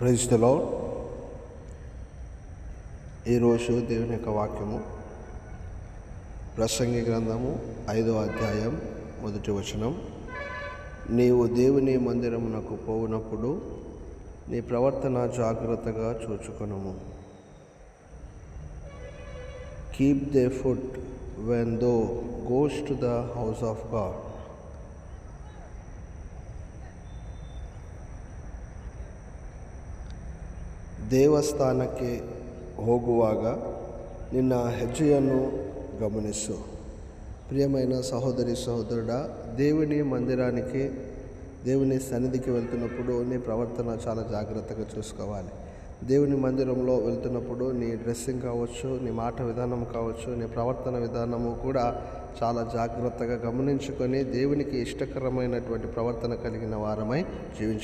ప్రజలో ఈరోజు దేవుని యొక్క వాక్యము ప్రసంగి గ్రంథము ఐదో అధ్యాయం మొదటి వచనం. నీవు దేవుని మందిరమునకు పోవునప్పుడు నీ ప్రవర్తన జాగ్రత్తగా చూచుకునము. Keep thy foot when thou goest to the house of God ದೇವಸ್ಥಾನಕ್ಕೆ ಹೋಗುವಾಗ ನಿನ್ನ ಹೆಜ್ಜೆಯನ್ನು ಗಮನಿಸು ప్రియమైన సహోదరి సహోదరుడా దేవుని మందిరానికి దేవుని సన్నిధికి వెళ్తున్నప్పుడు నీ ప్రవర్తన చాలా జాగ్రత్తగా చూసుకోవాలి దేవుని మందిరంలో వెళ్తున్నప్పుడు నీ డ్రెస్సింగ్ కావచ్చు నీ మాట విధానం కావచ్చు నీ ప్రవర్తన విధానము కూడా చాలా జాగ్రత్తగా గమనించుకొని దేవునికి ఇష్టకరమైనటువంటి ప్రవర్తన కలిగిన వారమై జీవించ